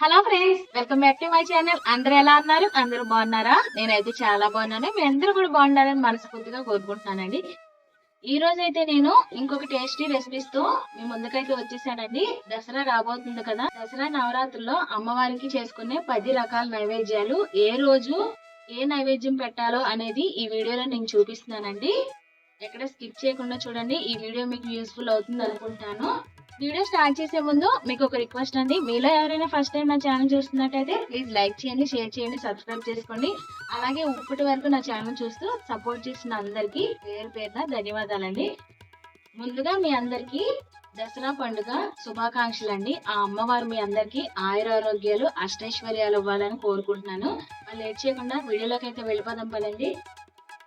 Hello friends welcome back to my channel అందరూ ఎలా ఉన్నారు? అందరూ బాగున్నారా? నేనైతే చాలా బాగున్నాను. మీ అందరూ కూడా బాగున్నారని మనస్ఫూర్తిగా కోరుకుంటున్నానండి. ఈ రోజు అయితే నేను ఇంకొక టేస్టీ రెసిపీస్తో మీ ముందుకైతే వచ్చేసానండి. దసరా రాబోతుంది కదా. దసరా నవరాత్రుల్లో అమ్మవారికి చేసుకునే పది రకాల నైవేద్యాలు. ఏ రోజు ఏ నైవేద్యం పెట్టాలో అనేది ఈ వీడియోలో నేను చూపిస్తున్నానండి. ఎక్కడ స్కిప్ చేయకుండా చూడండి. ఈ వీడియో మీకు యూస్ఫుల్ అవుతుంది అనుకుంటాను. వీడియో స్టార్ట్ చేసే ముందు మీకు ఒక రిక్వెస్ట్ అండి. మీలో ఎవరైనా ఫస్ట్ టైం నా ఛానల్ చూస్తున్నట్టయితే ప్లీజ్ లైక్ చేయండి షేర్ చేయండి సబ్స్క్రైబ్ చేసుకోండి. అలాగే ఇప్పటి వరకు నా ఛానల్ చూస్తూ సపోర్ట్ చేసిన అందరికీ పేరు పేరున ధన్యవాదాలండి. ముందుగా మీ అందరికీ దసరా పండుగ శుభాకాంక్షలు అండి ఆ అమ్మవారు మీ అందరికీ ఆయురారోగ్యాలు అష్టైశ్వర్యాలు ఇవ్వాలని కోరుకుంటున్నాను. మరి లేట్ చేయకుండా వీడియోలోకి అయితే వెళ్ళిపోదాం పదండి.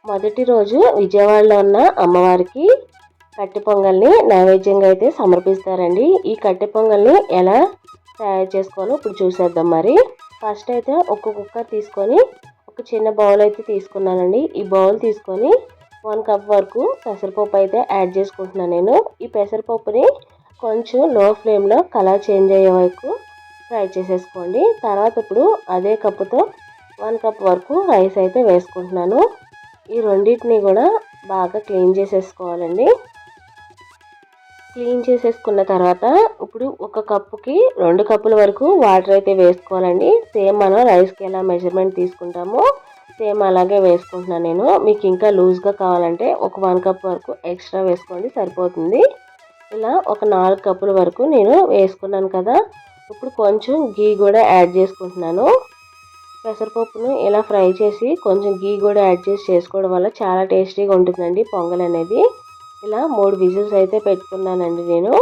మొదటి రోజు విజయవాడలో ఉన్న అమ్మవారికి కట్టె పొంగల్ని నైవేద్యంగా అయితే సమర్పిస్తారండి. ఈ కట్టె పొంగల్ని ఎలా తయారు చేసుకోవాలో ఇప్పుడు చూసేద్దాం మరి. ఫస్ట్ అయితే ఒక కుక్కర్ తీసుకొని ఒక చిన్న బౌల్ అయితే తీసుకున్నానండి. ఈ బౌల్ తీసుకొని వన్ కప్ వరకు పెసరపప్పు అయితే యాడ్ చేసుకుంటున్నాను నేను. ఈ పెసరపప్పుని కొంచెం లో ఫ్లేమ్లో కలర్ చేంజ్ అయ్యే వరకు ఫ్రై చేసేసుకోండి. తర్వాత ఇప్పుడు అదే కప్పుతో వన్ కప్ వరకు రైస్ అయితే వేసుకుంటున్నాను. ఈ రెండింటిని కూడా బాగా క్లీన్ చేసేసుకోవాలండి. క్లీన్ చేసేసుకున్న తర్వాత ఇప్పుడు ఒక కప్పుకి రెండు కప్పుల వరకు వాటర్ అయితే వేసుకోవాలండి. సేమ్ మనం రైస్కి ఎలా మెజర్మెంట్ తీసుకుంటామో సేమ్ అలాగే వేసుకుంటున్నాను నేను. మీకు ఇంకా లూజ్గా కావాలంటే ఒక వన్ కప్ వరకు ఎక్స్ట్రా వేసుకోండి సరిపోతుంది. ఇలా ఒక నాలుగు కప్పుల వరకు నేను వేసుకున్నాను కదా. ఇప్పుడు కొంచెం గీ కూడా యాడ్ చేసుకుంటున్నాను. పెసరపప్పును ఇలా ఫ్రై చేసి కొంచెం గీ కూడా యాడ్ చేసి చేసుకోవడం వల్ల చాలా టేస్టీగా ఉంటుందండి పొంగల్ అనేది ఇలా మూడు విజిల్స్ అయితే పెట్టుకున్నానండి నేను.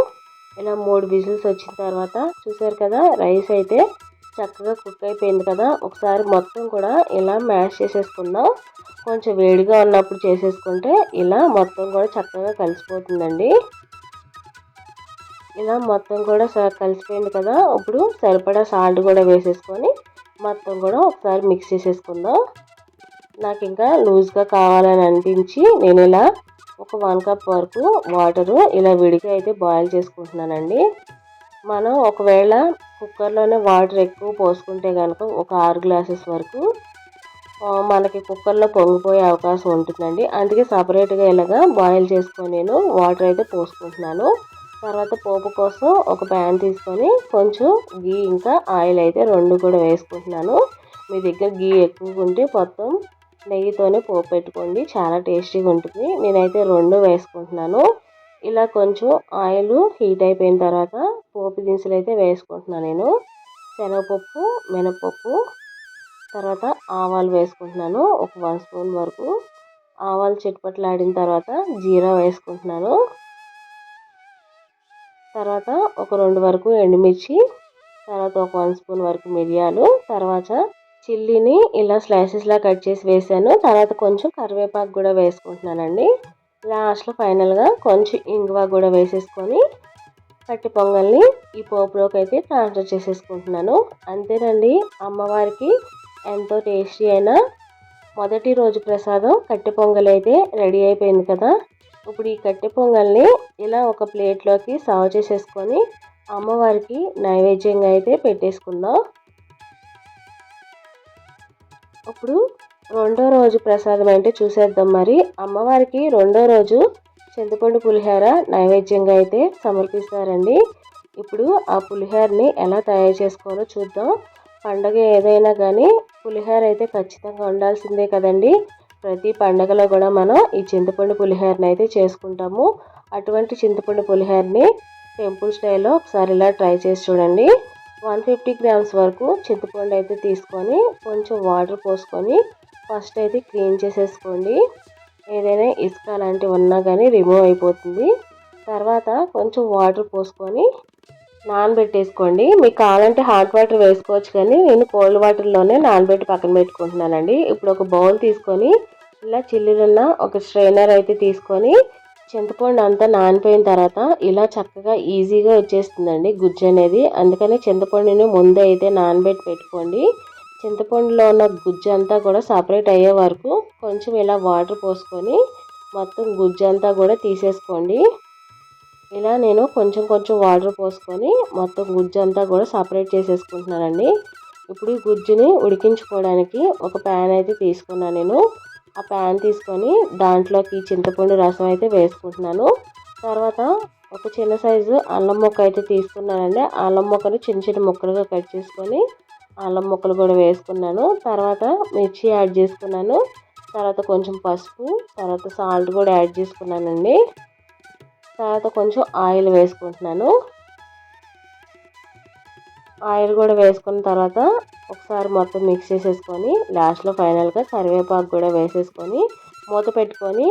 ఇలా మూడు విజిల్స్ వచ్చిన తర్వాత చూసారు కదా రైస్ అయితే చక్కగా కుక్ అయిపోయింది కదా. ఒకసారి మొత్తం కూడా ఇలా మ్యాష్ చేసేసుకుందాం. కొంచెం వేడిగా ఉన్నప్పుడు చేసేసుకుంటే ఇలా మొత్తం కూడా చక్కగా కలిసిపోతుందండి. ఇలా మొత్తం కూడా కలిసిపోయింది కదా. ఇప్పుడు సరిపడా సాల్ట్ కూడా వేసేసుకొని మొత్తం కూడా ఒకసారి మిక్స్ చేసేసుకుందాం. నాకు ఇంకా లూజ్గా కావాలని అనిపించి నేను ఇలా ఒక వన్ కప్ వరకు వాటరు ఇలా విడిగా అయితే బాయిల్ చేసుకుంటున్నానండి. మనం ఒకవేళ కుక్కర్లోనే వాటర్ ఎక్కువ పోసుకుంటే కనుక ఒక ఆరు గ్లాసెస్ వరకు మనకి కుక్కర్లో పొంగిపోయే అవకాశం ఉంటుందండి. అందుకే సపరేట్గా ఇలాగా బాయిల్ చేసుకొని నేను వాటర్ అయితే పోసుకుంటున్నాను. తర్వాత పోపు కోసం ఒక ప్యాన్ తీసుకొని కొంచెం గీ ఇంకా ఆయిల్ అయితే రెండు కూడా వేసుకుంటున్నాను. మీ దగ్గర గీ ఎక్కువ ఉంటే మొత్తం నెయ్యితోనే పోపు పెట్టుకోండి. చాలా టేస్టీగా ఉంటుంది. నేనైతే రెండు వేసుకుంటున్నాను. ఇలా కొంచెం ఆయిల్ హీట్ అయిపోయిన తర్వాత పోపు దినుసులు అయితే వేసుకుంటున్నాను నేను. శనగపప్పు మినపప్పు తర్వాత ఆవాలు వేసుకుంటున్నాను. ఒక వన్ స్పూన్ వరకు ఆవాలు చిట్పట్లాడిన తర్వాత జీరా వేసుకుంటున్నాను. తర్వాత ఒక రెండు వరకు ఎండుమిర్చి తర్వాత ఒక వన్ స్పూన్ వరకు మిరియాలు తర్వాత చిల్లీని ఇలా స్లైసెస్లా కట్ చేసి వేసాను. తర్వాత కొంచెం కరివేపాకు కూడా వేసుకుంటున్నానండి. లాస్ట్లో ఫైనల్గా కొంచెం ఇంగువ కూడా వేసేసుకొని కట్టి పొంగల్ని ఈ పోపులోకి అయితే ట్రాన్స్ఫర్ చేసేసుకుంటున్నాను. అంతేనండి అమ్మవారికి ఎంతో టేస్టీ అయిన మొదటి రోజు ప్రసాదం కట్టె పొంగల్ అయితే రెడీ అయిపోయింది కదా. ఇప్పుడు ఈ కట్టె పొంగల్ని ఇలా ఒక ప్లేట్లోకి సర్వ్ చేసేసుకొని అమ్మవారికి నైవేద్యంగా అయితే పెట్టేసుకుందాం. ఇప్పుడు రెండో రోజు ప్రసాదం అంటే చూసేద్దాం మరి. అమ్మవారికి రెండో రోజు చింతపండు పులిహోర నైవేద్యంగా అయితే సమర్పిస్తారండి. ఇప్పుడు ఆ పులిహోరని ఎలా తయారు చేసుకోవాలో చూద్దాం. పండగ ఏదైనా కానీ పులిహోర అయితే ఖచ్చితంగా ఉండాల్సిందే కదండి. ప్రతి పండగలో కూడా మనం ఈ చింతపండు పులిహోరని అయితే చేసుకుంటాము. అటువంటి చింతపండు పులిహోరని టెంపుల్ స్టైల్లో ఒకసారి ఇలా ట్రై చేసి చూడండి. వన్ ఫిఫ్టీ గ్రామ్స్ వరకు చింతపండు అయితే తీసుకొని కొంచెం వాటర్ పోసుకొని ఫస్ట్ అయితే క్లీన్ చేసేసుకోండి. ఏదైనా ఇసుక అలాంటివి ఉన్నా కానీ రిమూవ్ అయిపోతుంది. తర్వాత కొంచెం వాటర్ పోసుకొని నానబెట్టేసుకోండి. మీకు కావాలంటే హాట్ వాటర్ వేసుకోవచ్చు కానీ నేను కోల్డ్ వాటర్లోనే నానబెట్టి పక్కన పెట్టుకుంటున్నానండి. ఇప్పుడు ఒక బౌల్ తీసుకొని ఇలా చిల్లులున్న ఒక స్ట్రైనర్ అయితే తీసుకొని చింతపండు అంతా నానిపోయిన తర్వాత ఇలా చక్కగా ఈజీగా వచ్చేస్తుందండి గుజ్జు అనేది. అందుకని చింతపండుని ముందే అయితే నానబెట్టి పెట్టుకోండి. చింతపండులో ఉన్న గుజ్జు అంతా కూడా సపరేట్ అయ్యే వరకు కొంచెం ఇలా వాటర్ పోసుకొని మొత్తం గుజ్జు అంతా కూడా తీసేసుకోండి. ఇలా నేను కొంచెం కొంచెం వాటర్ పోసుకొని మొత్తం గుజ్జు అంతా కూడా సపరేట్ చేసేసుకుంటున్నానండి. ఇప్పుడు ఈ గుజ్జుని ఉడికించుకోవడానికి ఒక ప్యాన్ అయితే తీసుకున్నాను నేను. ఆ ప్యాన్ తీసుకొని దాంట్లోకి చింతపండు రసం అయితే వేసుకుంటున్నాను. తర్వాత ఒక చిన్న సైజు అల్లం ముక్క అయితే తీసుకున్నానండి. అల్లం ముక్కను చిన్న చిన్న ముక్కలుగా కట్ చేసుకొని అల్లం ముక్కలు కూడా వేసుకున్నాను. తర్వాత మిర్చి యాడ్ చేసుకున్నాను. తర్వాత కొంచెం పసుపు తర్వాత సాల్ట్ కూడా యాడ్ చేసుకున్నానండి. తర్వాత కొంచెం ఆయిల్ వేసుకుంటున్నాను. ఆయిల్ కూడా వేసుకున్న తర్వాత ఒకసారి మొత్తం మిక్స్ చేసేసుకొని లాస్ట్లో ఫైనల్గా కరివేపాకు కూడా వేసేసుకొని మూత పెట్టుకొని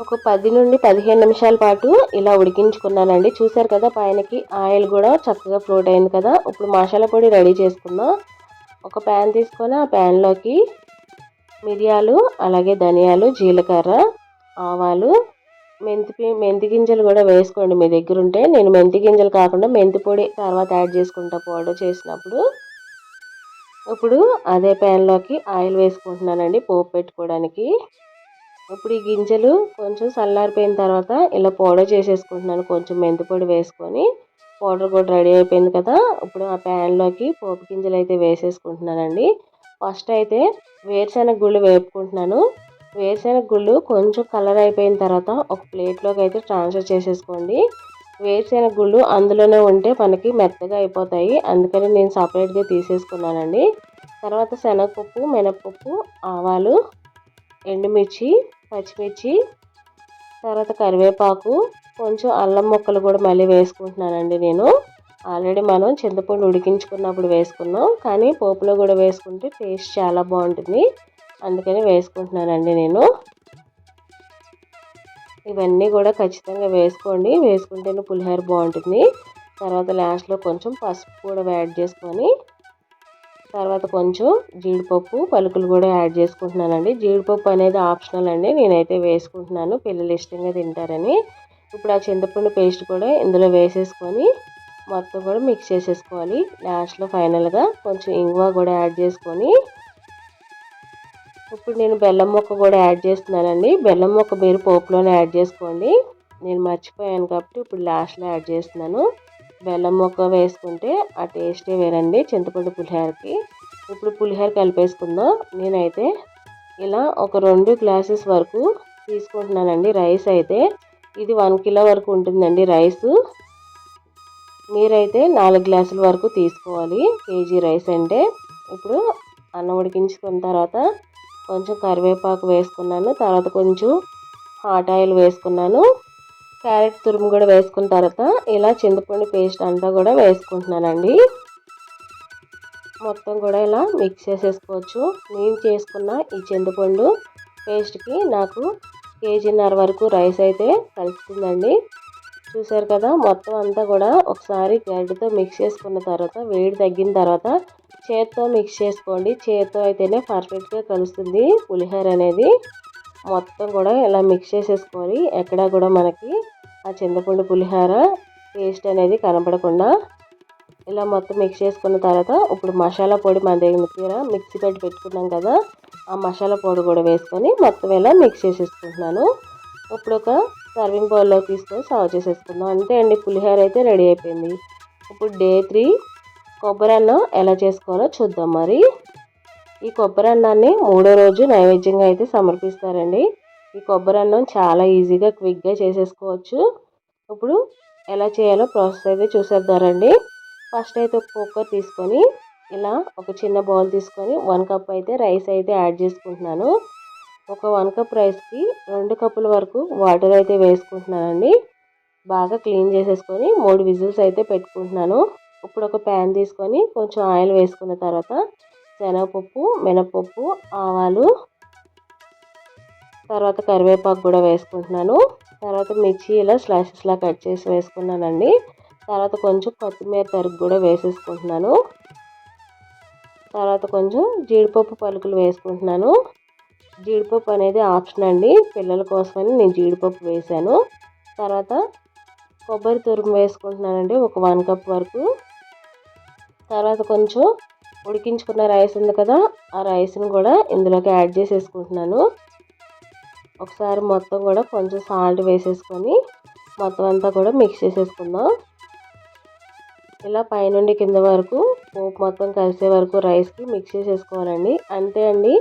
ఒక పది నుండి పదిహేను నిమిషాల పాటు ఇలా ఉడికించుకున్నానండి. చూసారు కదా పైనకి ఆయిల్ కూడా చక్కగా ఫ్లోట్ అయింది కదా. ఇప్పుడు మసాలా పొడి రెడీ చేసుకుందాం. ఒక ప్యాన్ తీసుకొని ఆ ప్యాన్లోకి మిరియాలు అలాగే ధనియాలు జీలకర్ర ఆవాలు మెంతి మెంతి గింజలు కూడా వేసుకోండి మీ దగ్గర ఉంటే నేను మెంతి గింజలు కాకుండా మెంతి పొడి తర్వాత యాడ్ చేసుకుంటా పౌడర్ చేసినప్పుడు. ఇప్పుడు అదే ప్యాన్లోకి ఆయిల్ వేసుకుంటున్నానండి పోపు పెట్టుకోవడానికి. ఇప్పుడు ఈ గింజలు కొంచెం చల్లారిపోయిన తర్వాత ఇలా పౌడర్ చేసేసుకుంటున్నాను కొంచెం మెంతి పొడి వేసుకొని. పౌడర్ కూడా రెడీ అయిపోయింది కదా. ఇప్పుడు ఆ ప్యాన్లోకి పోపు గింజలు అయితే వేసేసుకుంటున్నానండి. ఫస్ట్ అయితే వేరుశెనగ గుళ్ళు వేపుకుంటున్నాను. వేరుశెనగ గుళ్ళు కొంచెం కలర్ అయిపోయిన తర్వాత ఒక ప్లేట్లోకి అయితే ట్రాన్స్ఫర్ చేసేసుకోండి. వేరుశెనగుళ్ళు అందులోనే ఉంటే మనకి మెత్తగా అయిపోతాయి. అందుకని నేను సపరేట్గా తీసేసుకున్నానండి. తర్వాత శనగపప్పు మినపప్పు ఆవాలు ఎండుమిర్చి పచ్చిమిర్చి తర్వాత కరివేపాకు కొంచెం అల్లం ముక్కలు కూడా మళ్ళీ వేసుకుంటున్నానండి నేను. ఆల్రెడీ మనం చింతపండు ఉడికించుకున్నప్పుడు వేసుకున్నాం. కానీ పోపులో కూడా వేసుకుంటే టేస్ట్ చాలా బాగుంటుంది. అందుకని వేసుకుంటున్నానండి నేను. ఇవన్నీ కూడా ఖచ్చితంగా వేసుకోండి. వేసుకుంటేనే పులిహోర బాగుంటుంది. తర్వాత లాస్ట్లో కొంచెం పసుపు కూడా యాడ్ చేసుకొని తర్వాత కొంచెం జీడిపప్పు పలుకులు కూడా యాడ్ చేసుకుంటున్నానండి. జీడిపప్పు అనేది ఆప్షనల్ అండి. నేనైతే వేసుకుంటున్నాను. పిల్లలు ఇష్టంగా తింటారని. ఇప్పుడు ఆ చింతపండు పేస్ట్ కూడా ఇందులో వేసేసుకొని మొత్తం కూడా మిక్స్ చేసేసుకోవాలి. లాస్ట్లో ఫైనల్గా కొంచెం ఇంగువ కూడా యాడ్ చేసుకొని ఇప్పుడు నేను బెల్లం ముక్క కూడా యాడ్ చేస్తున్నానండి. బెల్లం ముక్క మీరు పోపులోనే యాడ్ చేసుకోండి. నేను మర్చిపోయాను కాబట్టి ఇప్పుడు లాస్ట్లో యాడ్ చేస్తున్నాను. బెల్లం ముక్క వేసుకుంటే ఆ టేస్టే వేరండి చింతపండు పులిహోరకి. ఇప్పుడు పులిహోర కలిపేసుకుందాం. నేనైతే ఇలా ఒక రెండు గ్లాసెస్ వరకు తీసుకుంటున్నానండి రైస్ అయితే. ఇది వన్ కిలో వరకు ఉంటుందండి రైస్. మీరైతే నాలుగు గ్లాసుల వరకు తీసుకోవాలి కేజీ రైస్ అంటే. ఇప్పుడు అన్నం ఉడికించుకున్న తర్వాత కొంచెం కరివేపాకు వేసుకున్నాను తర్వాత కొంచెం హాట్ ఆయిల్ వేసుకున్నాను. క్యారెట్ తురుము కూడా వేసుకున్న తర్వాత ఇలా చింతపండు పేస్ట్ అంతా కూడా వేసుకుంటున్నానండి. మొత్తం కూడా ఇలా మిక్స్ చేసేసుకోవచ్చు. నేను చేసుకున్న ఈ చింతపండు పేస్ట్కి నాకు కేజీన్నర వరకు రైస్ అయితే కలుస్తుందండి చూసారు కదా మొత్తం అంతా కూడా ఒకసారి గడ్డతో మిక్స్ చేసుకున్న తర్వాత వేడి తగ్గిన తర్వాత చేత్తో మిక్స్ చేసుకోండి. చేత్తో అయితేనే పర్ఫెక్ట్గా కలుస్తుంది పులిహోర అనేది. మొత్తం కూడా ఇలా మిక్స్ చేసేసుకోవాలి ఎక్కడా కూడా మనకి ఆ చింతపండు పులిహోర పేస్ట్ అనేది కనపడకుండా ఇలా మొత్తం మిక్స్ చేసుకున్న తర్వాత ఇప్పుడు మసాలా పొడి మన దగ్గర మిక్సీ పెట్టి పెట్టుకున్నాం కదా ఆ మసాలా పొడి కూడా వేసుకొని మొత్తం ఇలా మిక్స్ చేసేసుకుంటున్నాను. ఇప్పుడు ఒక సర్వింగ్ బౌల్లో తీసుకొని సర్వ్ చేసేసుకుందాం. అంతే అండి పులిహోర అయితే రెడీ అయిపోయింది. ఇప్పుడు డే త్రీ కొబ్బరి అన్నం ఎలా చేసుకోవాలో చూద్దాం మరి. ఈ కొబ్బరి అన్నాన్ని మూడో రోజు నైవేద్యంగా అయితే సమర్పిస్తారండి. ఈ కొబ్బరి అన్నం చాలా ఈజీగా క్విక్గా చేసేసుకోవచ్చు. ఇప్పుడు ఎలా చేయాలో ప్రాసెస్ అయితే చూసేద్దారండి ఫస్ట్ అయితే ఒక కుక్కర్ తీసుకొని ఇలా ఒక చిన్న బౌల్ తీసుకొని వన్ కప్ అయితే రైస్ అయితే యాడ్ చేసుకుంటున్నాను. ఒక వన్ కప్ రైస్కి రెండు కప్పుల వరకు వాటర్ అయితే వేసుకుంటున్నానండి. బాగా క్లీన్ చేసేసుకొని మూడు విజిల్స్ అయితే పెట్టుకుంటున్నాను. ఇప్పుడు ఒక ప్యాన్ తీసుకొని కొంచెం ఆయిల్ వేసుకున్న తర్వాత శనగపప్పు మినపప్పు ఆవాలు తర్వాత కరివేపాకు కూడా వేసుకుంటున్నాను. తర్వాత మిర్చి ఇలా స్లైసెస్లా కట్ చేసి వేసుకున్నానండి. తర్వాత కొంచెం కొత్తిమీర తరుగు కూడా వేసేసుకుంటున్నాను. తర్వాత కొంచెం జీడిపప్పు పలుకులు వేసుకుంటున్నాను. జీడిపప్పు అనేది ఆప్షన్ అండి. పిల్లల కోసమని నేను జీడిపప్పు వేసాను. తర్వాత కొబ్బరి తురుము వేసుకుంటున్నానండి. ఒక వన్ కప్ వరకు. తర్వాత కొంచెం ఉడికించుకున్న రైస్ ఉంది కదా ఆ రైస్ని కూడా ఇందులోకి యాడ్ చేసేసుకుంటున్నాను. ఒకసారి మొత్తం కూడా కొంచెం సాల్ట్ వేసేసుకొని మొత్తం అంతా కూడా మిక్స్ చేసేసుకుందాం. ఇలా పైనుండి కింద వరకు పోపు మొత్తం కలిసే వరకు రైస్కి మిక్స్ చేసేసుకోవాలండి. అంతే అండి.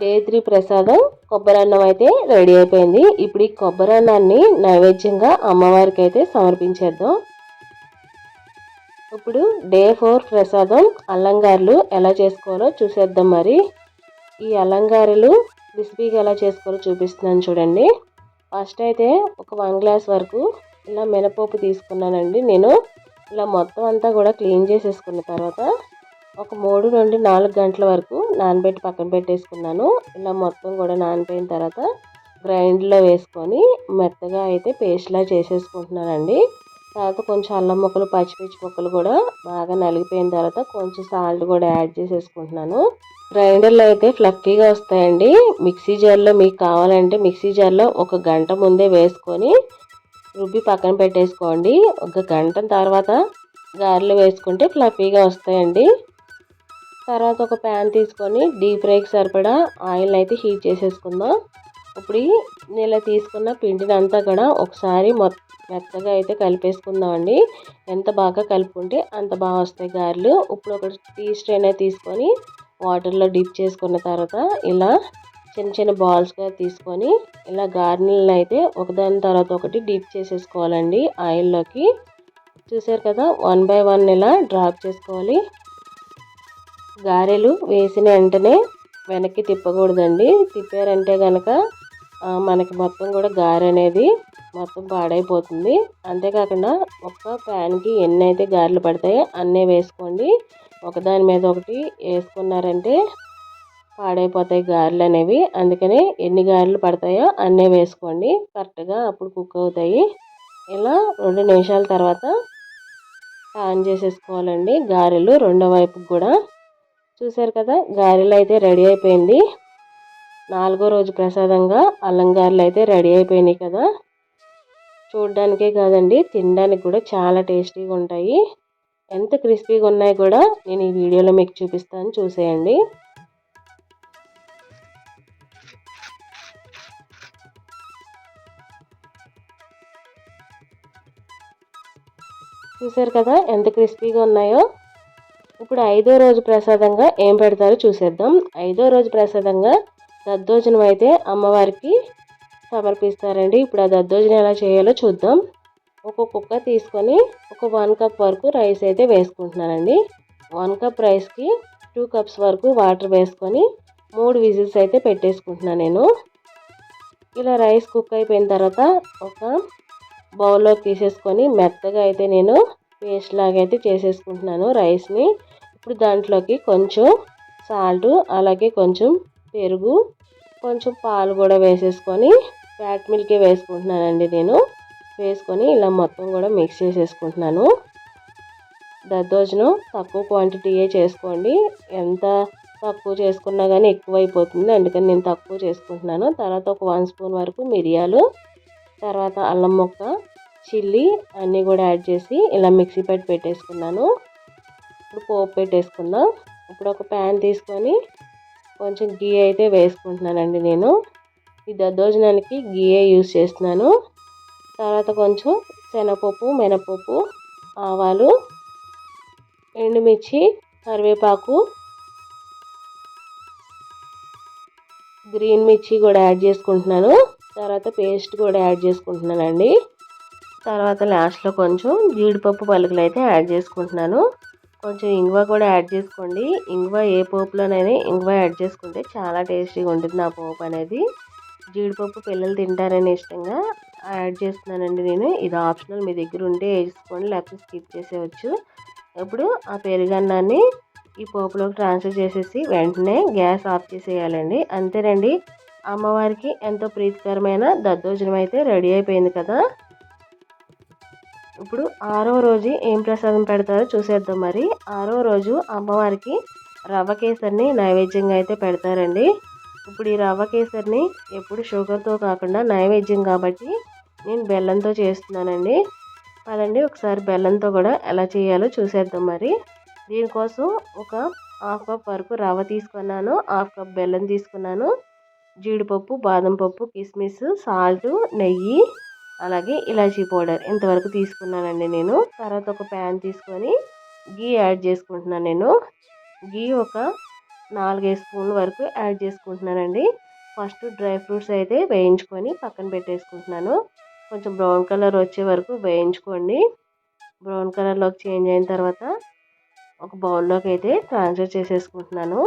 డే త్రీ ప్రసాదం కొబ్బరి అన్నం అయితే రెడీ అయిపోయింది. ఇప్పుడు ఈ కొబ్బరి అన్నాన్ని నైవేద్యంగా అమ్మవారికి అయితే సమర్పించేద్దాం. ఇప్పుడు డే ఫోర్ ప్రసాదం అల్లంగారులు ఎలా చేసుకోవాలో చూసేద్దాం మరి. ఈ అల్లంగారులు క్రిస్పీగా ఎలా చేసుకోవాలో చూపిస్తున్నాను చూడండి. ఫస్ట్ అయితే ఒక వన్ గ్లాస్ వరకు ఇలా మినపప్పు తీసుకున్నానండి. నేను ఇలా మొత్తం అంతా కూడా క్లీన్ చేసేసుకున్న తర్వాత ఒక మూడు నుండి నాలుగు గంటల వరకు నానబెట్టి పక్కన పెట్టేసుకున్నాను. ఇలా మొత్తం కూడా నానిపోయిన తర్వాత గ్రైండ్లో వేసుకొని మెత్తగా అయితే పేస్ట్లా చేసేసుకుంటున్నానండి. తర్వాత కొంచెం అల్లం ముక్కలు పచ్చిమిర్చి ముక్కలు కూడా బాగా నలిగిపోయిన తర్వాత కొంచెం సాల్ట్ కూడా యాడ్ చేసేసుకుంటున్నాను. గ్రైండర్లో అయితే ఫ్లక్కీగా వస్తాయండి. మిక్సీ జార్లో మీకు కావాలంటే మిక్సీ జార్లో ఒక గంట ముందే వేసుకొని రుబ్బి పక్కన పెట్టేసుకోండి. ఒక గంట తర్వాత గారెలు వేసుకుంటే ఫ్లఫీగా వస్తాయండి. తర్వాత ఒక ప్యాన్ తీసుకొని డీప్ ఫ్రైకి సరిపడా ఆయిల్ అయితే హీట్ చేసేసుకుందాం. ఇప్పుడు ఇలా తీసుకున్న పిండిని అంతా కూడా ఒకసారి మొత్తం మెత్తగా అయితే కలిపేసుకుందామండి. ఎంత బాగా కలుపుకుంటే అంత బాగా వస్తాయి గారెలు. ఇప్పుడు ఒక టీ స్ట్రైన్ తీసుకొని వాటర్లో డిప్ చేసుకున్న తర్వాత ఇలా చిన్న చిన్న బాల్స్గా తీసుకొని ఇలా గార్నిల్ని అయితే ఒకదాని తర్వాత ఒకటి డిప్ చేసేసుకోవాలండి ఆయిల్లోకి. చూసారు కదా వన్ బై వన్ ఇలా డ్రాప్ చేసుకోవాలి. గారెలు వేసిన వెంటనే వెనక్కి తిప్పకూడదండి. తిప్పారంటే కనుక మనకి మొత్తం కూడా గారె అనేది మొత్తం పాడైపోతుంది. అంతేకాకుండా ఒక్క ప్యాన్కి ఎన్ని అయితే గారెలు పడతాయో అన్నీ వేసుకోండి. ఒకదాని మీద ఒకటి వేసుకున్నారంటే పాడైపోతాయి గారెలు అనేవి. అందుకని ఎన్ని గారెలు పడతాయో అన్నీ వేసుకోండి. కరెక్ట్గా అప్పుడు కుక్ అవుతాయి. ఇలా రెండు నిమిషాల తర్వాత ఆన్ చేసేసుకోవాలండి. గారెలు రెండో వైపుకి కూడా. చూసారు కదా గారెలు అయితే రెడీ అయిపోయింది. నాలుగో రోజు ప్రసాదంగా అల్లం గారెలు అయితే రెడీ అయిపోయినాయి కదా. చూడడానికే కాదండి తినడానికి కూడా చాలా టేస్టీగా ఉంటాయి. ఎంత క్రిస్పీగా ఉన్నాయి కూడా నేను ఈ వీడియోలో మీకు చూపిస్తాను చూసేయండి. చూసారు కదా ఎంత క్రిస్పీగా ఉన్నాయో? ఇప్పుడు ఐదో రోజు ప్రసాదంగా ఏం పెడతారో చూసేద్దాం. ఐదో రోజు ప్రసాదంగా దద్దోజనం అయితే అమ్మవారికి సమర్పిస్తారండి. ఇప్పుడు ఆ దద్దోజనం ఎలా చేయాలో చూద్దాం. ఒక కుక్క తీసుకొని ఒక వన్ కప్ వరకు రైస్ అయితే వేసుకుంటున్నానండి. వన్ కప్ రైస్కి టూ కప్స్ వరకు వాటర్ వేసుకొని మూడు విజిల్స్ అయితే పెట్టేసుకుంటున్నాను నేను. ఇలా రైస్ కుక్ అయిపోయిన తర్వాత ఒక బౌల్లో తీసేసుకొని మెత్తగా అయితే నేను పేస్ట్ లాగా అయితే చేసేసుకుంటున్నాను రైస్ని ఇప్పుడు దాంట్లోకి కొంచెం సాల్ట్ అలాగే కొంచెం పెరుగు కొంచెం పాలు కూడా వేసేసుకొని ఫ్యాట్ మిల్కే వేసుకుంటున్నానండి నేను. వేసుకొని ఇలా మొత్తం కూడా మిక్స్ చేసేసుకుంటున్నాను. దద్దోజనం తక్కువ క్వాంటిటీయే చేసుకోండి. ఎంత తక్కువ చేసుకున్నా కానీ ఎక్కువ అయిపోతుంది అందుకని నేను తక్కువ చేసుకుంటున్నాను. తర్వాత ఒక వన్ స్పూన్ వరకు మిరియాలు తర్వాత అల్లం ముక్క చిల్లీ అన్నీ కూడా యాడ్ చేసి ఇలా మిక్సీ పెట్టి పెట్టేసుకున్నాను. ఇప్పుడు పోపు పెట్టేసుకుందాం. ఇప్పుడు ఒక ప్యాన్ తీసుకొని కొంచెం గీ అయితే వేసుకుంటున్నానండి నేను. ఈ దద్దోజనానికి గీయే యూస్ చేస్తున్నాను. తర్వాత కొంచెం శనగపప్పు మినపప్పు ఆవాలు ఎండుమిర్చి కరివేపాకు గ్రీన్ మిర్చి కూడా యాడ్ చేసుకుంటున్నాను. తర్వాత పేస్ట్ కూడా యాడ్ చేసుకుంటున్నానండి. తర్వాత లాస్ట్లో కొంచెం జీడిపప్పు పలుకులు అయితే యాడ్ చేసుకుంటున్నాను. కొంచెం ఇంగువ కూడా యాడ్ చేసుకోండి. ఇంగువ ఏ పోపులోనైనా ఇంగువ యాడ్ చేసుకుంటే చాలా టేస్టీగా ఉంటుంది ఆ పోపు అనేది. జీడిపప్పు పిల్లలు తింటారని ఇష్టంగా యాడ్ చేస్తున్నానండి నేను. ఇది ఆప్షనల్. మీ దగ్గర ఉంటే వేసుకోండి లేకపోతే స్కిప్ చేసేవచ్చు ఇప్పుడు ఆ పెరుగన్నాన్ని ఈ పోపులోకి ట్రాన్స్ఫర్ చేసేసి వెంటనే గ్యాస్ ఆఫ్ చేసేయాలండి. అంతేనండి. అమ్మవారికి ఎంతో ప్రీతికరమైన దద్దోజనం అయితే రెడీ అయిపోయింది కదా. ఇప్పుడు ఆరో రోజు ఏం ప్రసాదం పెడతారో చూసేద్దాం మరి. ఆరో రోజు అమ్మవారికి రవ్వ కేసరిని నైవేద్యంగా అయితే పెడతారండి. ఇప్పుడు ఈ రవ్వ కేసరిని ఎప్పుడు షుగర్తో కాకుండా నైవేద్యం కాబట్టి నేను బెల్లంతో చేస్తున్నానండి. పదండి ఒకసారి బెల్లంతో కూడా ఎలా చేయాలో చూసేద్దాం మరి. దీనికోసం ఒక హాఫ్ కప్ వరకు రవ్వ తీసుకున్నాను హాఫ్ కప్ బెల్లం తీసుకున్నాను జీడిపప్పు బాదం పప్పు కిస్మిస్ సాల్ట్ నెయ్యి అలాగే ఇలాచీ పౌడర్ ఇంతవరకు తీసుకున్నానండి నేను. తర్వాత ఒక ప్యాన్ తీసుకొని గీ యాడ్ చేసుకుంటున్నాను నేను. గీ ఒక నాలుగైదు స్పూన్ల వరకు యాడ్ చేసుకుంటున్నానండి. ఫస్ట్ డ్రై ఫ్రూట్స్ అయితే వేయించుకొని పక్కన పెట్టేసుకుంటున్నాను. కొంచెం బ్రౌన్ కలర్ వచ్చే వరకు వేయించుకోండి. బ్రౌన్ కలర్లోకి చేంజ్ అయిన తర్వాత ఒక బౌల్లోకి అయితే ట్రాన్స్ఫర్ చేసేసుకుంటున్నాను.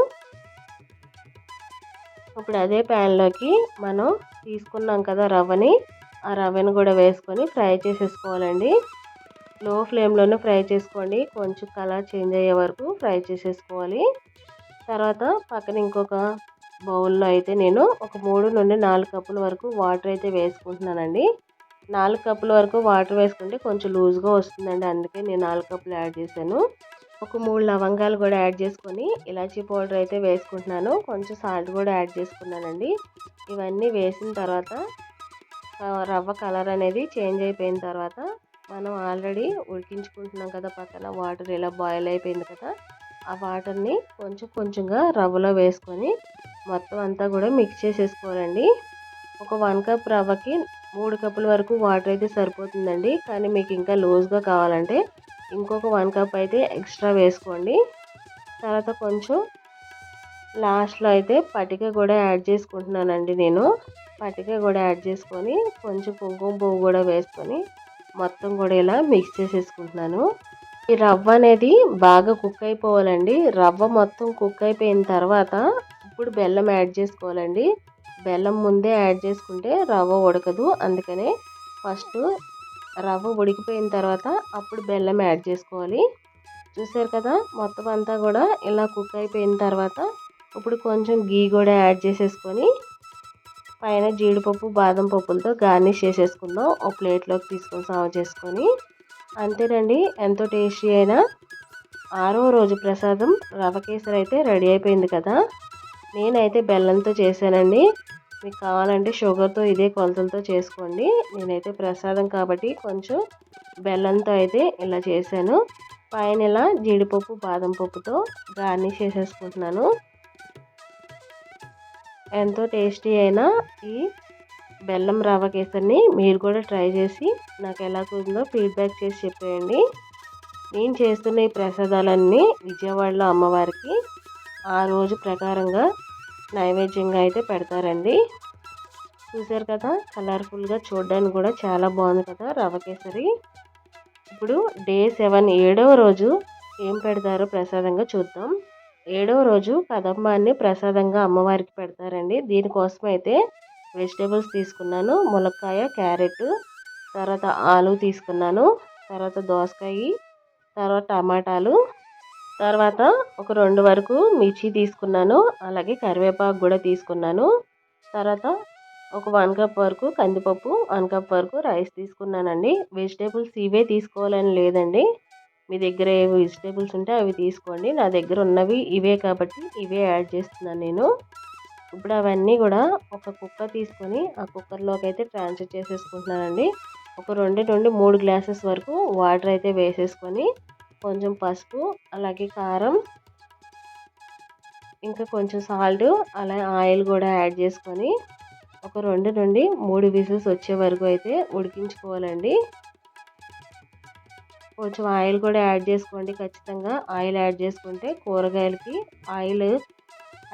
ఇప్పుడు అదే ప్యాన్లోకి మనం తీసుకున్నాం కదా రవ్వని ఆ రవ్వని కూడా వేసుకొని ఫ్రై చేసేసుకోవాలండి. లో ఫ్లేమ్లోనే ఫ్రై చేసుకోండి. కొంచెం కలర్ చేంజ్ అయ్యే వరకు ఫ్రై చేసేసుకోవాలి. తర్వాత పక్కన ఇంకొక బౌల్లో అయితే నేను ఒక మూడు నుండి నాలుగు కప్పుల వరకు వాటర్ అయితే వేసుకుంటున్నానండి. నాలుగు కప్పుల వరకు వాటర్ వేసుకుంటే కొంచెం లూజ్గా వస్తుందండి. అందుకే నేను నాలుగు కప్పులు యాడ్ చేశాను. ఒక మూడు లవంగాలు కూడా యాడ్ చేసుకొని ఇలాచీ పౌడర్ అయితే వేసుకుంటున్నాను. కొంచెం సాల్ట్ కూడా యాడ్ చేసుకున్నానండి. ఇవన్నీ వేసిన తర్వాత రవ్వ కలర్ అనేది చేంజ్ అయిపోయిన తర్వాత మనం ఆల్రెడీ ఉడికించుకుంటున్నాం కదా పక్కన. వాటర్ ఇలా బాయిల్ అయిపోయింది కదా. ఆ వాటర్ని కొంచెం కొంచెంగా రవ్వలో వేసుకొని మొత్తం అంతా కూడా మిక్స్ చేసేసుకోవాలండి. ఒక వన్ కప్ రవ్వకి మూడు కప్పుల వరకు వాటర్ అయితే సరిపోతుందండి. కానీ మీకు ఇంకా లూజ్గా కావాలంటే ఇంకొక వన్ కప్ అయితే ఎక్స్ట్రా వేసుకోండి. తర్వాత కొంచెం లాస్ట్లో అయితే పటిక కూడా యాడ్ చేసుకుంటున్నానండి నేను. పటిక కూడా యాడ్ చేసుకొని కొంచెం కుంకుమ పువ్వు కూడా వేసుకొని మొత్తం కూడా ఇలా మిక్స్ చేసేసుకుంటున్నాను. ఈ రవ్వ అనేది బాగా కుక్ అయిపోవాలండి. రవ్వ మొత్తం కుక్ అయిపోయిన తర్వాత ఇప్పుడు బెల్లం యాడ్ చేసుకోవాలండి. బెల్లం ముందే యాడ్ చేసుకుంటే రవ్వ ఉడకదు. అందుకనే ఫస్ట్ రవ్వ ఉడికిపోయిన తర్వాత అప్పుడు బెల్లం యాడ్ చేసుకోవాలి. చూసారు కదా మొత్తం అంతా కూడా ఇలా కుక్ అయిపోయిన తర్వాత ఇప్పుడు కొంచెం గీ కూడా యాడ్ చేసేసుకొని పైన జీడిపప్పు బాదం పప్పులతో గార్నిష్ చేసేసుకుందాం. ఒక ప్లేట్లోకి తీసుకొని సర్వ్ చేసుకొని అంతేనండి. ఎంతో టేస్టీ అయినా ఆరో రోజు ప్రసాదం రవ కేసరి అయితే రెడీ అయిపోయింది కదా. నేనైతే బెల్లంతో చేశానండి. మీకు కావాలంటే షుగర్తో ఇదే కొలతలతో చేసుకోండి. నేనైతే ప్రసాదం కాబట్టి కొంచెం బెల్లంతో అయితే ఇలా చేశాను. పైన ఇలా జీడిపప్పు బాదం పప్పుతో గార్నిష్ చేసేసుకుంటున్నాను. ఎంతో టేస్టీ అయిన ఈ బెల్లం రవ్వ కేసరిని మీరు కూడా ట్రై చేసి నాకు ఎలా కుదిందో ఫీడ్బ్యాక్ చేసి చెప్పేయండి. నేను చేస్తున్న ఈ ప్రసాదాలన్నీ విజయవాడలో అమ్మవారికి ఆ రోజు ప్రకారంగా నైవేద్యంగా అయితే పెడతారండి. చూసారు కదా కలర్ఫుల్గా చూడడానికి కూడా చాలా బాగుంది కదా రవ కేసరి. ఇప్పుడు డే సెవెన్ ఏడవ రోజు ఏం పెడతారో ప్రసాదంగా చూద్దాం. ఏడవ రోజు కదంబాన్ని ప్రసాదంగా అమ్మవారికి పెడతారండి. దీనికోసం అయితే వెజిటేబుల్స్ తీసుకున్నాను ములక్కాయ క్యారెట్ తర్వాత ఆలు తీసుకున్నాను తర్వాత దోసకాయ తర్వాత టమాటాలు తర్వాత ఒక రెండు వరకు మిర్చి తీసుకున్నాను అలాగే కరివేపాకు కూడా తీసుకున్నాను తర్వాత ఒక వన్ కప్ వరకు కందిపప్పు వన్ కప్ వరకు రైస్ తీసుకున్నానండి. వెజిటేబుల్స్ ఇవే తీసుకోవాలని లేదండి. మీ దగ్గర ఏ వెజిటేబుల్స్ ఉంటే అవి తీసుకోండి. నా దగ్గర ఉన్నవి ఇవే కాబట్టి ఇవే యాడ్ చేస్తున్నాను నేను. ఇప్పుడు అవన్నీ కూడా ఒక కుక్కర్ తీసుకొని ఆ కుక్కర్లోకి అయితే ట్రాన్స్ఫర్ చేసేసుకుంటున్నానండి. ఒక రెండు నుండి మూడు గ్లాసెస్ వరకు వాటర్ అయితే వేసేసుకొని కొంచెం పసుపు అలాగే కారం ఇంకా కొంచెం సాల్ట్ అలా ఆయిల్ కూడా యాడ్ చేసుకొని ఒక రెండు నుండి మూడు విజిల్స్ వచ్చే వరకు అయితే ఉడికించుకోవాలండి. కొంచెం ఆయిల్ కూడా యాడ్ చేసుకోండి. ఖచ్చితంగా ఆయిల్ యాడ్ చేసుకుంటే కూరగాయలకి ఆయిల్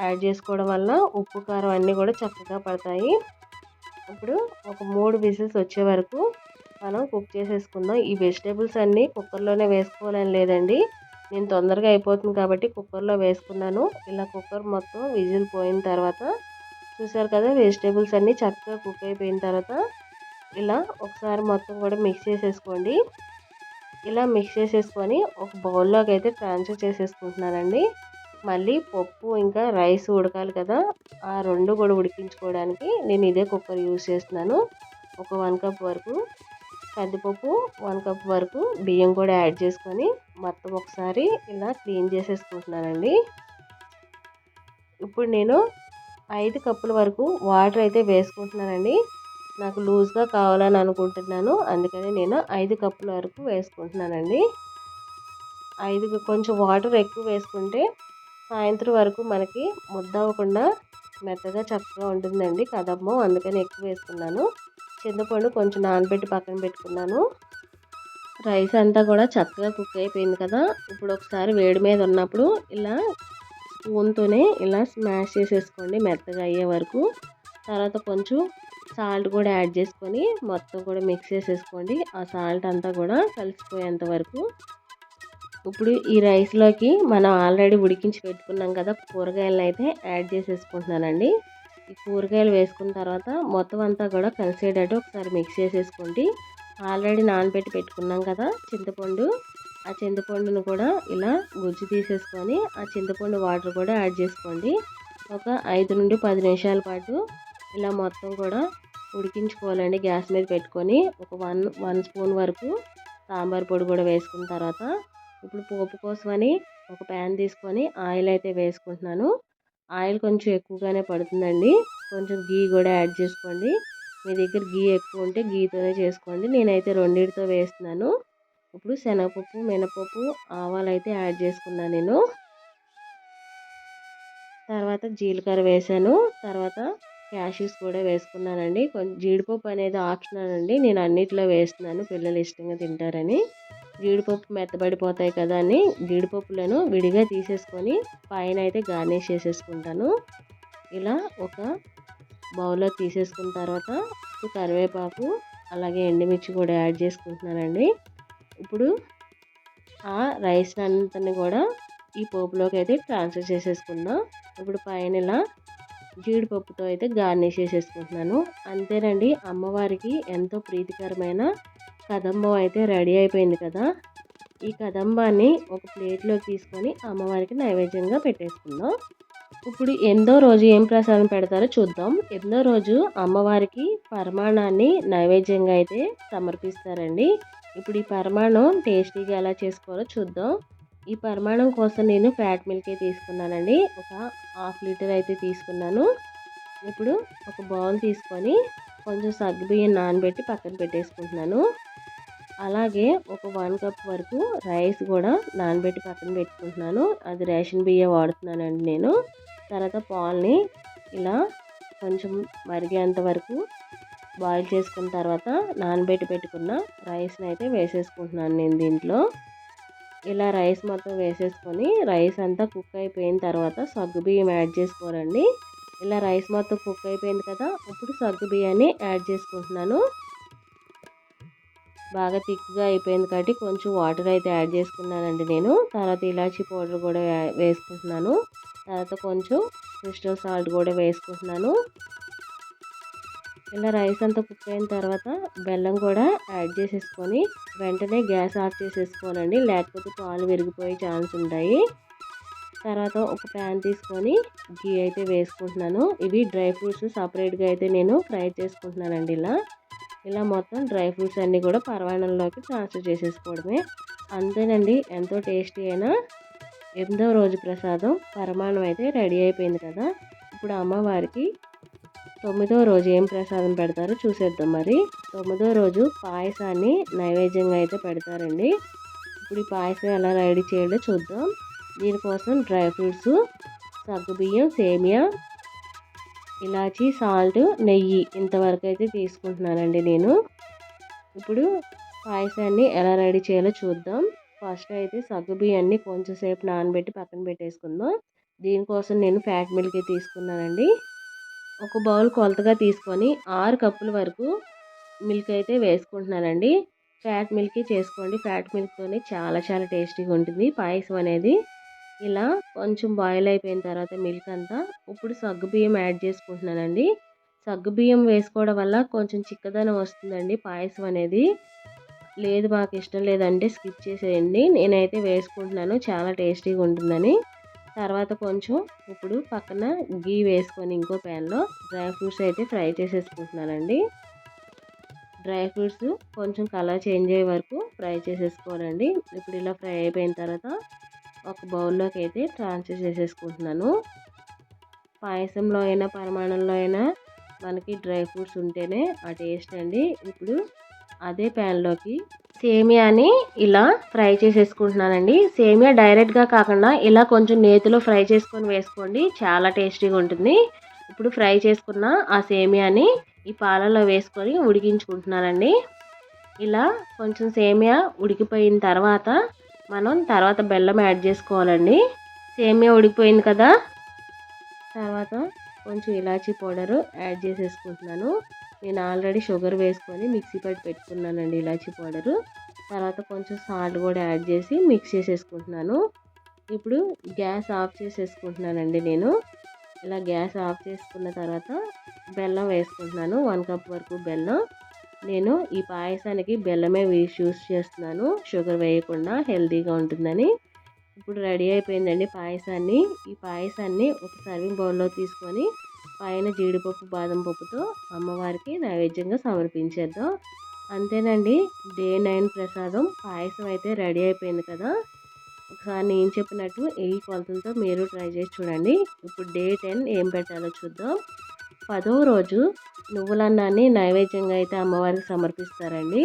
యాడ్ చేసుకోవడం వల్ల ఉప్పు కారం అన్నీ కూడా చక్కగా పడతాయి. ఇప్పుడు ఒక మూడు విజిల్స్ వచ్చే వరకు మనం కుక్ చేసేసుకుందాం. ఈ వెజిటేబుల్స్ అన్నీ కుక్కర్లోనే వేసుకోవాలని లేదండి. నేను తొందరగా అయిపోతుంది కాబట్టి కుక్కర్లో వేసుకున్నాను. ఇలా కుక్కర్ మొత్తం విజిల్ పోయిన తర్వాత చూసారు కదా వెజిటేబుల్స్ అన్నీ చక్కగా కుక్ అయిపోయిన తర్వాత ఇలా ఒకసారి మొత్తం కూడా మిక్స్ చేసేసుకోండి. ఇలా మిక్స్ చేసేసుకొని ఒక బౌల్లోకి అయితే ట్రాన్స్ఫర్ చేసేసుకుంటున్నానండి. మళ్ళీ పప్పు ఇంకా రైస్ ఉడకాలి కదా. ఆ రెండు కూడా ఉడికించుకోవడానికి నేను ఇదే కుక్కర్ యూజ్ చేస్తున్నాను. ఒక వన్ కప్ వరకు కందిపప్పు వన్ కప్ వరకు బియ్యం కూడా యాడ్ చేసుకొని మొత్తం ఒకసారి ఇలా క్లీన్ చేసేసుకుంటున్నానండి. ఇప్పుడు నేను ఐదు కప్పుల వరకు వాటర్ అయితే వేసుకుంటున్నానండి. నాకు లూజ్గా కావాలని అనుకుంటున్నాను. అందుకని నేను ఐదు కప్పుల వరకు వేసుకుంటున్నానండి. ఐదు కొంచెం వాటర్ ఎక్కువ వేసుకుంటే సాయంత్రం వరకు మనకి ముద్ద అవ్వకుండా మెత్తగా చక్కగా ఉంటుందండి కదమ్మో అందుకని ఎక్కువ వేసుకున్నాను. చింతపండు కొంచెం నానబెట్టి పక్కన పెట్టుకున్నాను. రైస్ అంతా కూడా చక్కగా కుక్ అయిపోయింది కదా. ఇప్పుడు ఒకసారి వేడి మీద ఉన్నప్పుడు ఇలా స్పూన్తోనే ఇలా స్మాష్ చేసేసుకోండి మెత్తగా అయ్యే వరకు. తర్వాత కొంచెం సాల్ట్ కూడా యాడ్ చేసుకొని మొత్తం కూడా మిక్స్ చేసేసుకోండి. ఆ సాల్ట్ అంతా కూడా కలిసిపోయేంత వరకు ఇప్పుడు ఈ రైస్లోకి మనం ఆల్రెడీ ఉడికించి పెట్టుకున్నాం కదా కూరగాయలను అయితే యాడ్ చేసేసుకుంటున్నానండి. ఈ కూరగాయలు వేసుకున్న తర్వాత మొత్తం అంతా కూడా కలిసేటట్టు ఒకసారి మిక్స్ చేసేసుకోండి. ఆల్రెడీ నానబెట్టి పెట్టుకున్నాం కదా చింతపండు. ఆ చింతపండును కూడా ఇలా గుజ్జు తీసేసుకొని ఆ చింతపండు వాటర్ కూడా యాడ్ చేసుకోండి. ఒక ఐదు నుండి పది నిమిషాల పాటు ఇలా మొత్తం కూడా ఉడికించుకోవాలండి గ్యాస్ మీద పెట్టుకొని. ఒక వన్ వన్ స్పూన్ వరకు సాంబార్ పొడి కూడా వేసుకున్న తర్వాత ఇప్పుడు పోపు కోసమని ఒక ప్యాన్ తీసుకొని ఆయిల్ అయితే వేసుకుంటున్నాను. ఆయిల్ కొంచెం ఎక్కువగానే పడుతుందండి. కొంచెం గీ కూడా యాడ్ చేసుకోండి. మీ దగ్గర గీ ఎక్కువ ఉంటే గీతోనే చేసుకోండి. నేనైతే రెండింటితో వేస్తున్నాను. ఇప్పుడు శనగపప్పు మినపప్పు ఆవాలు అయితే యాడ్ చేసుకున్నాను నేను. తర్వాత జీలకర్ర వేసాను. తర్వాత క్యాషెస్ కూడా వేసుకున్నానండి. కొంచెం జీడిపప్పు అనేది ఆప్షనల్ అండి. నేను అన్నిట్లో వేస్తున్నాను. పిల్లలు ఇష్టంగా తింటారని. జీడిపప్పు మెత్తబడిపోతాయి కదా అని జీడిపప్పులను విడిగా తీసేసుకొని పైన అయితే గార్నిష్ చేసేసుకుంటాను. ఇలా ఒక బౌల్లో తీసేసుకున్న తర్వాత కరివేపాకు అలాగే ఎండుమిర్చి కూడా యాడ్ చేసుకుంటున్నానండి. ఇప్పుడు ఆ రైస్ అంతని కూడా ఈ పోపులోకి అయితే ట్రాన్స్ఫర్ చేసేసుకుందాం. ఇప్పుడు పైన ఇలా జీడిపప్పుతో అయితే గార్నిష్ చేసేసుకుంటున్నాను. అంతేనండి అమ్మవారికి ఎంతో ప్రీతికరమైన కదంబం అయితే రెడీ అయిపోయింది కదా. ఈ కదంబాన్ని ఒక ప్లేట్లోకి తీసుకొని అమ్మవారికి నైవేద్యంగా పెట్టేసుకుందాం. ఇప్పుడు ఎనిమిదో రోజు ఏం ప్రసాదం పెడతారో చూద్దాం. ఎనిమిదో రోజు అమ్మవారికి పరమాణాన్ని నైవేద్యంగా అయితే సమర్పిస్తారండి. ఇప్పుడు ఈ పరమాణం టేస్టీగా ఎలా చేసుకోవాలో చూద్దాం. ఈ పరిమాణం కోసం నేను ఫ్యాట్ మిల్కే తీసుకున్నానండి. ఒక హాఫ్ లీటర్ అయితే తీసుకున్నాను. ఇప్పుడు ఒక బౌల్ తీసుకొని కొంచెం సగ్గుబియ్యం నానబెట్టి పక్కన పెట్టేసుకుంటున్నాను. అలాగే ఒక వన్ కప్ వరకు రైస్ కూడా నానబెట్టి పక్కన పెట్టుకుంటున్నాను. అది రేషన్ బియ్యం వాడుతున్నానండి నేను. తర్వాత పాల్ని ఇలా కొంచెం మరిగేంత వరకు బాయిల్ చేసుకున్న తర్వాత నానబెట్టి పెట్టుకున్న రైస్ని అయితే వేసేసుకుంటున్నాను నేను దీంట్లో. ఇలా రైస్ మొత్తం వేసేసుకొని రైస్ అంతా కుక్ అయిపోయిన తర్వాత సగ్గు బియ్యం యాడ్ చేసుకోరండి ఇలా రైస్ మొత్తం కుక్ అయిపోయింది కదా ఇప్పుడు సగ్గు బియ్యాన్ని యాడ్ చేసుకుంటున్నాను. బాగా థిక్గా అయిపోయింది కాబట్టి కొంచెం వాటర్ అయితే యాడ్ చేసుకున్నానండి నేను. తర్వాత ఇలాచీ పౌడర్ కూడా వేసుకుంటున్నాను. తర్వాత కొంచెం క్రిస్టల్ సాల్ట్ కూడా వేసుకుంటున్నాను. ఇలా రైస్ అంతా కుక్ అయిన తర్వాత బెల్లం కూడా యాడ్ చేసేసుకొని వెంటనే గ్యాస్ ఆఫ్ చేసేసుకోవాలండి. లేకపోతే పాలు విరిగిపోయే ఛాన్స్ ఉంటాయి. తర్వాత ఒక ప్యాన్ తీసుకొని గీ అయితే వేసుకుంటున్నాను. ఇవి డ్రై ఫ్రూట్స్ సపరేట్గా అయితే నేను ఫ్రై చేసుకుంటున్నానండి ఇలా. ఇలా మొత్తం డ్రై ఫ్రూట్స్ అన్నీ కూడా పరవాణంలోకి ట్రాన్స్ఫర్ చేసేసుకోవడమే. అంతేనండి ఎంతో టేస్టీ అయినా ఎనిమిదవ రోజు ప్రసాదం. పరమాణం అయితే రెడీ అయిపోయింది కదా. ఇప్పుడు అమ్మవారికి తొమ్మిదో రోజు ఏం ప్రసాదం పెడతారో చూసేద్దాం మరి. తొమ్మిదో రోజు పాయసాన్ని నైవేద్యంగా అయితే పెడతారండి. ఇప్పుడు ఈ పాయసం ఎలా రెడీ చేయాలో చూద్దాం. దీనికోసం డ్రై ఫ్రూట్స్ సగ్గుబియ్యం సేమియా ఇలాచి సాల్ట్ నెయ్యి ఇంతవరకు అయితే తీసుకుంటున్నానండి నేను. ఇప్పుడు పాయసాన్ని ఎలా రెడీ చేయాలో చూద్దాం. ఫస్ట్ అయితే సగ్గుబియ్యాన్ని కొంచెం సేపు నానబెట్టి పక్కన పెట్టేసుకుందాం. దీనికోసం నేను ఫ్యాట్ మిల్క్ తీసుకున్నానండి. ఒక బౌల్ కొలతగా తీసుకొని ఆరు కప్పుల వరకు మిల్క్ అయితే వేసుకుంటున్నానండి. ఫ్యాట్ మిల్క్ చేసుకోండి. ఫ్యాట్ మిల్క్తోనే చాలా చాలా టేస్టీగా ఉంటుంది పాయసం అనేది. ఇలా కొంచెం బాయిల్ అయిపోయిన తర్వాత మిల్క్ అంతా ఇప్పుడు సగ్గు బియ్యం యాడ్ చేసుకుంటున్నానండి. సగ్గుబియ్యం వేసుకోవడం వల్ల కొంచెం చిక్కదనం వస్తుందండి పాయసం అనేది. లేదు మాకు ఇష్టం లేదంటే స్కిప్ చేసేయండి. నేనైతే వేసుకుంటున్నాను చాలా టేస్టీగా ఉంటుందని. తర్వాత కొంచెం ఇప్పుడు పక్కన గీ వేసుకొని ఇంకో ప్యాన్లో డ్రై ఫ్రూట్స్ అయితే ఫ్రై చేసేసుకుంటున్నానండి. డ్రై ఫ్రూట్స్ కొంచెం కలర్ చేంజ్ అయ్యే వరకు ఫ్రై చేసేసుకోవాలండి. ఇప్పుడు ఇలా ఫ్రై అయిపోయిన తర్వాత ఒక బౌల్లోకి అయితే ట్రాన్స్ఫర్ చేసేసుకుంటున్నాను. పాయసంలో అయినా పరిమాణంలో అయినా మనకి డ్రై ఫ్రూట్స్ ఉంటేనే ఆ టేస్ట్ అండి. ఇప్పుడు అదే ప్యాన్లోకి సేమియాని ఇలా ఫ్రై చేసేసుకుంటున్నానండి. సేమియా డైరెక్ట్గా కాకుండా ఇలా కొంచెం నేతిలో ఫ్రై చేసుకొని వేసుకోండి. చాలా టేస్టీగా ఉంటుంది. ఇప్పుడు ఫ్రై చేసుకున్న ఆ సేమియాని ఈ పాలలో వేసుకొని ఉడికించుకుంటున్నానండి. ఇలా కొంచెం సేమియా ఉడికిపోయిన తర్వాత మనం తర్వాత బెల్లం యాడ్ చేసుకోవాలండి. సేమియా ఉడికిపోయింది కదా. తర్వాత కొంచెం ఇలాచీ పౌడరు యాడ్ చేసేసుకుంటున్నాను. నేను ఆల్రెడీ షుగర్ వేసుకొని మిక్సీ పట్టి పెట్టుకున్నానండి ఇలాచీ పౌడరు. తర్వాత కొంచెం సాల్ట్ కూడా యాడ్ చేసి మిక్స్ చేసేసుకుంటున్నాను. ఇప్పుడు గ్యాస్ ఆఫ్ చేసేసుకుంటున్నానండి నేను. ఇలా గ్యాస్ ఆఫ్ చేసుకున్న తర్వాత బెల్లం వేసుకుంటున్నాను. వన్ కప్ వరకు బెల్లం. నేను ఈ పాయసానికి బెల్లమే యూస్ చేస్తున్నాను. షుగర్ వేయకుండా హెల్తీగా ఉంటుందని. ఇప్పుడు రెడీ అయిపోయిందండి పాయసాన్ని. ఈ పాయసాన్ని ఒక సర్వింగ్ బౌల్లో తీసుకొని పైన జీడిపప్పు బాదం పప్పుతో అమ్మవారికి నైవేద్యంగా సమర్పించేద్దాం. అంతేనండి. డే నైన్ ప్రసాదం. పాయసం అయితే రెడీ అయిపోయింది కదా. ఒకసారి నేను చెప్పినట్టు ఈ కొలతలతో మీరు ట్రై చేసి చూడండి. ఇప్పుడు డే టెన్ ఏం పెట్టాలో చూద్దాం. పదో రోజు నువ్వులన్నాన్ని నైవేద్యంగా అయితే అమ్మవారికి సమర్పిస్తారండి.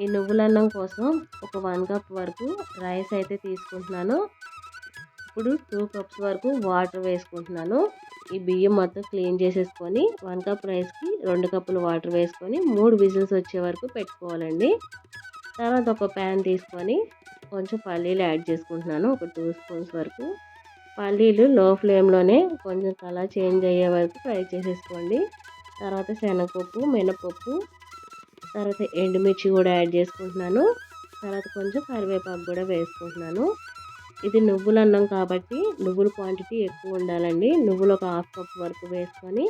ఈ నువ్వులన్నం కోసం ఒక వన్ కప్ వరకు రైస్ అయితే తీసుకుంటున్నాను. ఇప్పుడు టూ కప్స్ వరకు వాటర్ వేసుకుంటున్నాను. ఈ బియ్యం మొత్తం క్లీన్ చేసేసుకొని వన్ కప్ రైస్కి రెండు కప్పులు వాటర్ వేసుకొని మూడు విజిల్స్ వచ్చే వరకు పెట్టుకోవాలండి. తర్వాత ఒక ప్యాన్ తీసుకొని కొంచెం పల్లీలు యాడ్ చేసుకుంటున్నాను. ఒక టూ స్పూన్స్ వరకు పల్లీలు లో ఫ్లేమ్లోనే కొంచెం కలర్ చేంజ్ అయ్యే వరకు ఫ్రై చేసేసుకోండి. తర్వాత శనగపప్పు మినపప్పు తర్వాత ఎండుమిర్చి కూడా యాడ్ చేసుకుంటున్నాను. తర్వాత కొంచెం కరివేపాకు కూడా వేసుకుంటున్నాను. ఇది నువ్వులు అన్నం కాబట్టి నువ్వుల క్వాంటిటీ ఎక్కువ ఉండాలండి. నువ్వులు ఒక హాఫ్ కప్ వరకు వేసుకొని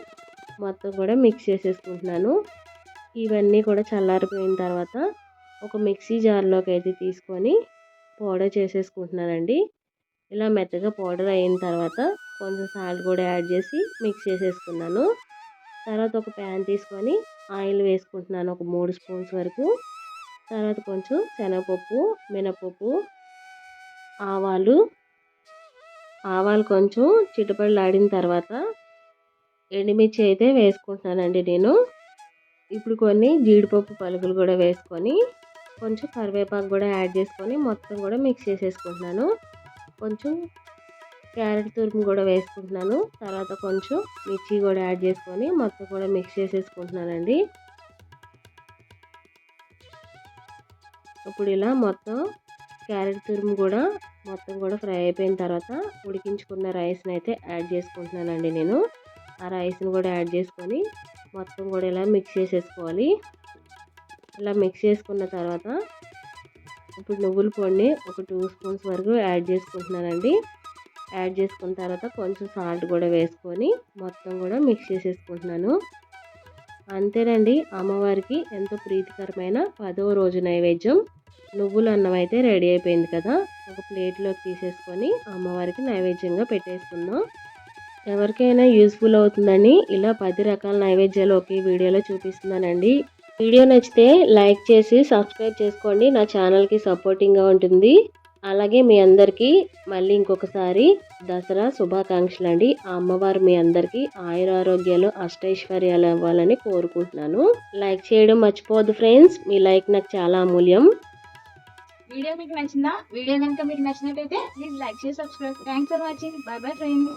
మొత్తం కూడా మిక్స్ చేసేసుకుంటున్నాను. ఇవన్నీ కూడా చల్లారిపోయిన తర్వాత ఒక మిక్సీ జార్లోకి అయితే తీసుకొని పౌడర్ చేసేసుకుంటున్నానండి. ఇలా మెత్తగా పౌడర్ అయిన తర్వాత కొంచెం సాల్ట్ కూడా యాడ్ చేసి మిక్స్ చేసేసుకున్నాను. తర్వాత ఒక ప్యాన్ తీసుకొని ఆయిల్ వేసుకుంటున్నాను ఒక మూడు స్పూన్స్ వరకు. తర్వాత కొంచెం శనగపప్పు మినపప్పు ఆవాలు. ఆవాలు కొంచెం చిటపడలాడిన తర్వాత ఎండుమిర్చి అయితే వేసుకుంటున్నానండి నేను. ఇప్పుడు కొన్ని జీడిపప్పు పలుకులు కూడా వేసుకొని కొంచెం కరివేపాకు కూడా యాడ్ చేసుకొని మొత్తం కూడా మిక్స్ చేసేసుకుంటున్నాను. కొంచెం క్యారెట్ తురుము కూడా వేసుకుంటున్నాను. తర్వాత కొంచెం మిర్చి కూడా యాడ్ చేసుకొని మొత్తం కూడా మిక్స్ చేసేసుకుంటున్నానండి. ఇప్పుడు ఇలా మొత్తం క్యారెట్ తురుము కూడా మొత్తం కూడా ఫ్రై అయిపోయిన తర్వాత ఉడికించుకున్న రైస్ని అయితే యాడ్ చేసుకుంటున్నానండి నేను. ఆ రైస్ని కూడా యాడ్ చేసుకొని మొత్తం కూడా ఇలా మిక్స్ చేసేసుకోవాలి. ఇలా మిక్స్ చేసుకున్న తర్వాత ఇప్పుడు నువ్వుల పొడిని ఒక టూ స్పూన్స్ వరకు యాడ్ చేసుకుంటున్నానండి. యాడ్ చేసుకున్న తర్వాత కొంచెం సాల్ట్ కూడా వేసుకొని మొత్తం కూడా మిక్స్ చేసేసుకుంటున్నాను. అంతేనండి అమ్మవారికి ఎంతో ప్రీతికరమైన పదవ రోజు నైవేద్యం. నువ్వుల అన్నం అయితే రెడీ అయిపోయింది కదా ఒక ప్లేట్లోకి తీసేసుకొని అమ్మవారికి నైవేద్యంగా పెట్టేసుకుందాం. ఎవరికైనా యూస్ఫుల్ అవుతుందని ఇలా పది రకాల నైవేద్యాలు ఒకే వీడియోలో చూపిస్తున్నానండి. వీడియో నచ్చితే లైక్ చేసి సబ్స్క్రైబ్ చేసుకోండి. నా ఛానల్కి సపోర్టింగ్గా ఉంటుంది. అలాగే మీ అందరికీ మళ్ళీ ఇంకొకసారి దసరా శుభాకాంక్షలు అండి ఆ అమ్మవారు మీ అందరికీ ఆయురారోగ్యాలు అష్టైశ్వర్యాలు ఇవ్వాలని కోరుకుంటున్నాను. లైక్ చేయడం మర్చిపోవద్దు ఫ్రెండ్స్. మీ లైక్ నాకు చాలా అమూల్యం. వీడియో మీకు నచ్చిందా? వీడియో కనుక మీకు నచ్చినట్టయితే ప్లీజ్ లైక్ చేసి subscribe. Thanks for watching. Bye bye friends.